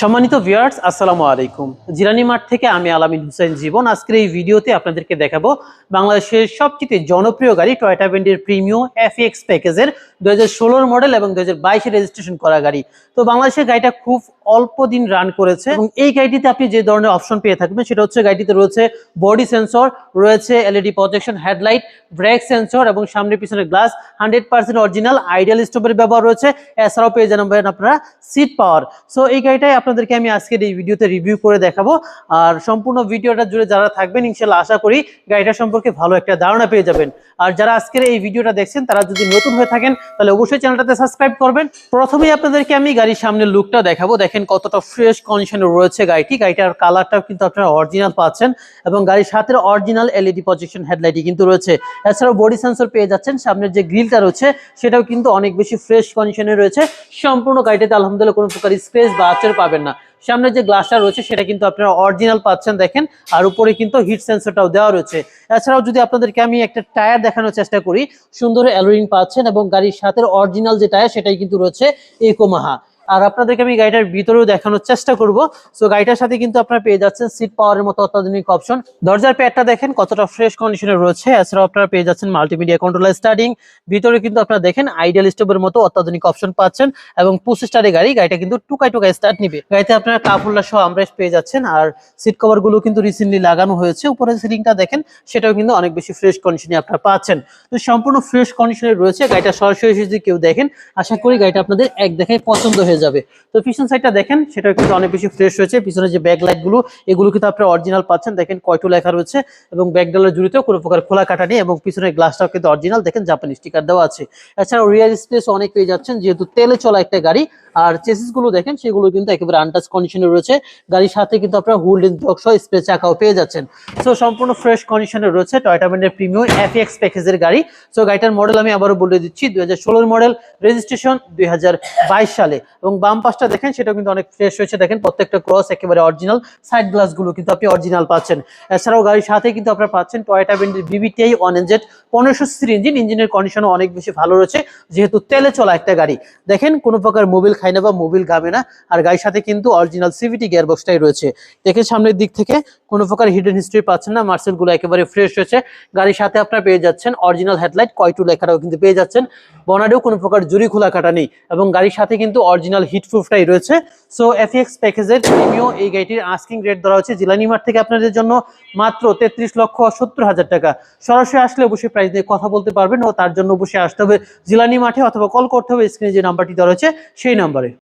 সম্মানিত ভিউয়ার্স আসসালামু আলাইকুম। জিরানি মাঠ থেকে আমি আলামিন হুসেন জীবন। আজকের এই ভিডিওতে আপনাদেরকে দেখাবো বাংলাদেশের সবচেয়ে জনপ্রিয় গাড়ি টয়টা ব্যান্ডের প্রিমিয়াম এফএক্স প্যাকেজের দু হাজার মডেল এবং দু হাজার রেজিস্ট্রেশন করা গাড়ি। তো বাংলাদেশের গাড়িটা খুব অল্প দিন রান করেছে এবং এই গাড়িটিতে আপনি যে ধরনের অপশন পেয়ে থাকবেন সেটা হচ্ছে গাড়িটিতে রয়েছে বডি সেন্সর রয়েছে LED projection headlight brake sensor এবং সামনে পিছনে glass hundred percent original ideal স্টোভের ব্যবহার রয়েছে। এছাড়াও পেয়ে জানাবেন আপনারা সিট পাওয়ার সো এই গাড়িটাই আপনাদেরকে আমি আজকের এই ভিডিওতে রিভিউ করে দেখাবো। আর সম্পূর্ণ ভিডিওটা জুড়ে যারা থাকবেন, ইনশাল্লাহ আশা করি গাড়িটা সম্পর্কে ভালো একটা ধারণা পেয়ে যাবেন। আর যারা আজকের এই ভিডিওটা দেখছেন, তারা যদি নতুন হয়ে থাকেন তাহলে অবশ্যই চ্যানেলটাতে সাবস্ক্রাইব করবেন। প্রথমেই আপনাদেরকে আমি গাড়ির সামনের লুকটা দেখাবো। দেখেন কতটা ফ্রেশ কন্ডিশনে রয়েছে গাড়িটি। গাড়িটার কালারটাও কিন্তু আপনারা অরিজিনাল পাচ্ছেন এবং গাড়ির সাথে অরিজিনাল এলইডি প্রজেকশন হেডলাইটই কিন্তু রয়েছে। এছাড়াও বডি সেন্সর পেয়ে যাচ্ছেন। সামনের যে গ্রিলটা রয়েছে, সেটাও কিন্তু অনেক বেশি ফ্রেশ কন্ডিশনে রয়েছে। সম্পূর্ণ গাড়িটাতে আলহামদুলিল্লাহ কোনো প্রকার স্ক্রেচ বা আচর পাবেন না। সামনে যে গ্লাসটা রয়েছে, সেটা কিন্তু আপনারা অরিজিনাল পাচ্ছেন, দেখেন। আর উপরে কিন্তু হিট সেন্সরটাও দেওয়া রয়েছে। এছাড়াও যদি আপনাদেরকে আমি একটা টায়ার দেখানোর চেষ্টা করি, সুন্দর অ্যালোরিং পাচ্ছেন এবং গাড়ির সাথে অরিজিনাল যে টায়ার, সেটাই কিন্তু রয়েছে একোমাহা আর আপনাদেরকে আমি গাড়িটার ভিতরেও দেখানোর চেষ্টা করব। সো গাড়িটার সাথে কিন্তু আপনারা পেয়ে যাচ্ছেন সিট পাওয়ারের মতো অত্যাধুনিক অপশন দরজার প্যাডটা দেখেন কতটা ফ্রেশ কন্ডিশনে রয়েছে। এছাড়াও আপনারা পেয়ে যাচ্ছেন মাল্টিমিডিয়া কন্ট্রোলার স্টার্টিং ভিতরে কিন্তু আপনারা দেখেন আইডিয়াল স্টোভের মতো অত্যাধুনিক অপশন পাচ্ছেন এবং পুশ স্টারের গাড়ি, গাড়িটা কিন্তু টুকাই টুকাই স্টার্ট নিবে। গাড়িতে আপনারা কাপুল্লা সহ আমরেস্ট পেয়ে যাচ্ছেন। আর সিট কভারগুলো কিন্তু রিসেন্টলি লাগানো হয়েছে। উপরে সিলিংটা দেখেন, সেটাও কিন্তু অনেক বেশি ফ্রেশ কন্ডিশনে আপনারা পাচ্ছেন। তো সম্পূর্ণ ফ্রেশ কন্ডিশনে রয়েছে। গাড়িটা সরাসরি যদি কেউ দেখেন। আশা করি গাড়িটা আপনাদের এক দেখায় পছন্দ হয়ে যাবে। তো পিছন সাইডটা দেখেন, সেটাও কিন্তু অনেক বেশি ফ্রেশ রয়েছে পিছনে যে ব্যাক লাইটগুলো, এগুলো কিন্তু আপনারা অরিজিনাল পাচ্ছেন। দেখেন কয়টু লেখা রয়েছে এবং ব্যাক ডালের জুড়িতেও কোনো প্রকার খোলা কাটা নেই এবং পিছনের গ্লাসটাও কিন্তু অরিজিনাল দেখেন জাপানি স্টিকার দেওয়া আছে। এছাড়াও রিয়ার স্পেস অনেক পেয়ে যাচ্ছেন, যেহেতু তেলে চলা একটা গাড়ি। আর চেসিসগুলো দেখেন, সেগুলো কিন্তু একেবারে আনটাচ কন্ডিশনে রয়েছে। গাড়ির সাথে কিন্তু আপনারা হুল বক্স স্প্রে চাকাও পেয়ে যাচ্ছেন। সো সম্পূর্ণ ফ্রেশ কন্ডিশনে রয়েছে টয়টা ব্র্যান্ডের প্রিমিয়াম এফএক্স প্যাকেজের গাড়ি। সো গাড়িটার মডেল আমি আবারও বলে দিচ্ছি, দুই মডেল রেজিস্ট্রেশন দুই হাজার বাইশ সালে। এবং বাম পাশটা দেখেন, সেটাও কিন্তু অনেক ফ্রেশ হয়েছে। দেখেন, প্রত্যেকটা ক্রস একেবারে অরিজিনাল সাইড গ্লাসগুলো কিন্তু আপনি অরিজিনাল পাচ্ছেন। এছাড়াও গাড়ির সাথে কিন্তু আপনারা পাচ্ছেন টয়টা ব্র্যান্ডের বিবিটিআই এনজেড পনেরোশো সিসির ইঞ্জিন। ইঞ্জিনের কন্ডিশনও অনেক বেশি ভালো রয়েছে। যেহেতু তেলে চলা একটা গাড়ি। দেখেন, কোনো প্রকার মোবিল খায় না বা মোবিল গাবে না। আর গাড়ির সাথে কিন্তু অরিজিনাল সিভিটি গিয়ারবক্সটাই রয়েছে। দেখেন, সামনের দিক থেকে কোনো প্রকার হিডেন হিস্ট্রি পাচ্ছেন না। মার্সেলগুলো একেবারে ফ্রেশ রয়েছে গাড়ির সাথে আপনারা পেয়ে যাচ্ছেন অরিজিনাল হেডলাইট কয়টু লেখাটাও কিন্তু পেয়ে যাচ্ছেন। বনারেও কোনো প্রকার জুরি খোলা কাটা নেই। এবং গাড়ির সাথে কিন্তু অরিজিনাল হিট প্রুফটাই রয়েছে। সো এফএক্স প্যাকেজের প্রিমিও এই গাড়িটির আস্কিং রেট ধরা হচ্ছে জিলানি মার্ট থেকে আপনাদের জন্য মাত্র তেত্রিশ লক্ষ সত্তর হাজার টাকা। সরাসরি আসলে অবশ্যই প্রাইস নিয়ে কথা বলতে পারবেন ও তার জন্য অবশ্যই আসতে হবে জিলানি মাঠে অথবা কল করতে হবে স্ক্রিনে যে নাম্বারটি দেওয়া রয়েছে সেই নাম্বারে